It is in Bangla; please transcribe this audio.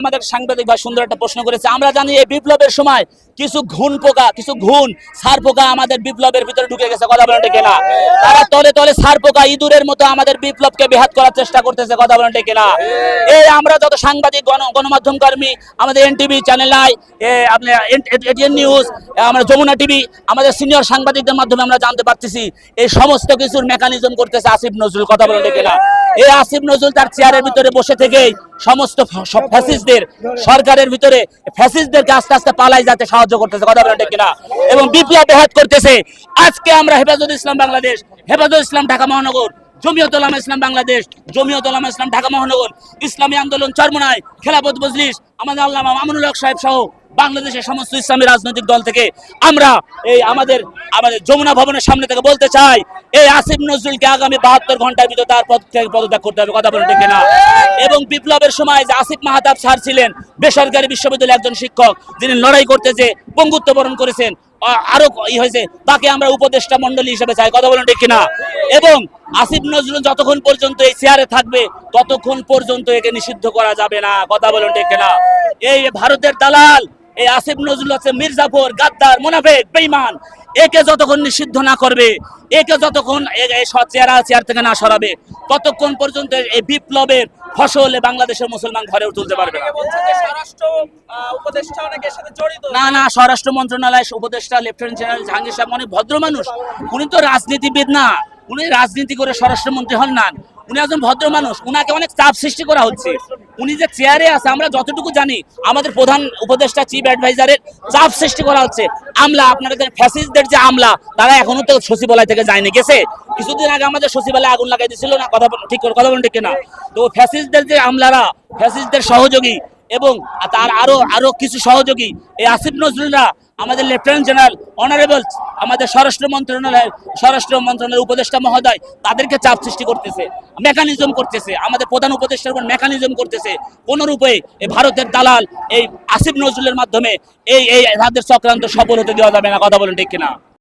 আমাদের সাংবাদিক ভাই সুন্দর একটা প্রশ্ন করেছে। আমরা জানি এই বিপ্লবের সময় কিছু ঘুণ পোকা, কিছু ঘুণ, সার পোকা আমাদের বিপ্লবের ভিতরে ঢুকে গেছে, কথা বলেন ঠিক না তারা তলে তলে সার পোকা ইঁদুরের মতো আমাদের বিপ্লবকে বেহাত করার চেষ্টা করতেছে, কথা বলেন ঠিক না এই আমরা যত সাংবাদিক, গণ, গণমাধ্যম কর্মী, আমাদের এনটিভি চ্যানেল আই আপনার এটিএন নিউজ আমরা যমুনা টিভি, আমাদের সিনিয়র সাংবাদিকদের মাধ্যমে আমরা জানতে পারতেছি, এই সমস্ত কিছুর মেকানিজম করতেছে আসিফ নজরুল, কথা বলেন ঠিক না এই আসিফ নজরুল তার চেয়ারের ভিতরে বসে থেকেই সমস্ত ফ্যাসিস্টদের সরকারের ভিতরে ফ্যাসিস্টদেরকে আস্তে আস্তে পালাই যাতে সাহায্য করতেছে কথা বলেন ঠিক কিনা? এবং বিপ্লব বেহাত করতেছে। আজকে আমরা হেফাজত ইসলাম বাংলাদেশ হেফাজত ইসলাম ঢাকা মহানগর জমিয়ত উলামা ইসলাম বাংলাদেশ জমিয়ত উলামা ইসলাম ঢাকা মহানগর ইসলামী আন্দোলন চরমনায় খেলাপথ মজলিস আমাদের আল্লামা মামুনুল হক সাহেব সহ বাংলাদেশের সমস্ত ইসলামী রাজনৈতিক দল থেকে আমরা এই আমাদের আমাদের যমুনা ভবনের সামনে থেকে বলতে চাই এই আসিফ নজরুলকে আগামী বাহাত্তর ঘণ্টার ভিতরে তার পদ থেকে পদত্যাগ করতে হবে কথা বলেন ঠিক না এবং বিপ্লবের সময় যে আসিফ মাহাতাব স্যার ছিলেন, বেসরকারি বিশ্ববিদ্যালয়ের একজন শিক্ষক, যিনি লড়াই করতে যে বঙ্গুত্ব বরণ করেছেন আরও ই হয়েছে, তাকে আমরা উপদেষ্টা মন্ডলী হিসেবে চাই। কথা বলেন ঠিক কিনা? এবং আসিফ নজরুল যতক্ষণ পর্যন্ত এই চেয়ারে থাকবে, ততক্ষণ পর্যন্ত একে নিষিদ্ধ করা যাবে না। কথা বলেন ঠিক কিনা? এই ভারতের দালাল, এই আসিফ নজরুল হচ্ছে মির্জাফর গাদ্দার, মোনাফেক, বেঈমান। একে যতক্ষণ নিষিদ্ধ না করবে একে যতক্ষণ চেয়ারা চেয়ার থেকে না সরাবে ততক্ষণ পর্যন্ত এই বিপ্লবের ফসল বাংলাদেশের মুসলমান ঘরে তুলতে পারবে না। না স্বরাষ্ট্র মন্ত্রণালয় উপদেষ্টা লেফটেন্যান্ট জেনারেল জাহাঙ্গীর সাহেব অনেক ভদ্র মানুষ উনি তো রাজনীতিবিদ না। উনি রাজনীতি করে স্বরাষ্ট্রমন্ত্রী হন না। উনি একজন ভদ্র মানুষ, উনাকে অনেক চাপ সৃষ্টি করা হচ্ছে। উনি যে চেয়ারে আছে, আমরা যতটুকু জানি, আমাদের প্রধান উপদেষ্টা চিফ অ্যাডভাইজারের চাপ সৃষ্টি করা হচ্ছে। আমলা আপনারা ফ্যাসিস্টদের যে আমলা, তারা এখনও তো সচিবালয় থেকে যায়নি, গেছে। কিছুদিন আগে আমাদের সচিবালয়ে আগুন লাগাই দিছিল না, কথা ঠিক করে কথা বলেন ঠিক না তো ফ্যাসিস্টদের যে আমলারা ফ্যাসিস্টদের সহযোগী এবং তার আরও আরও কিছু সহযোগী, এই আসিফ নজরুলরা আমাদের লেফটেন্যান্ট জেনারেল অনারেবল আমাদের স্বরাষ্ট্র মন্ত্রণালয়ের স্বরাষ্ট্র মন্ত্রণালয়ের উপদেষ্টা মহোদয়, তাদেরকে চাপ সৃষ্টি করতেছে মেকানিজম করতেছে, আমাদের প্রধান উপদেষ্টার উপর মেকানিজম করতেছে। কোন রূপে এই ভারতের দালাল, এই আসিফ নজরুলের মাধ্যমে এই এই, তাদের চক্রান্ত সফল হতে দেওয়া যাবে না, কথা বলেন ঠিক কিনা?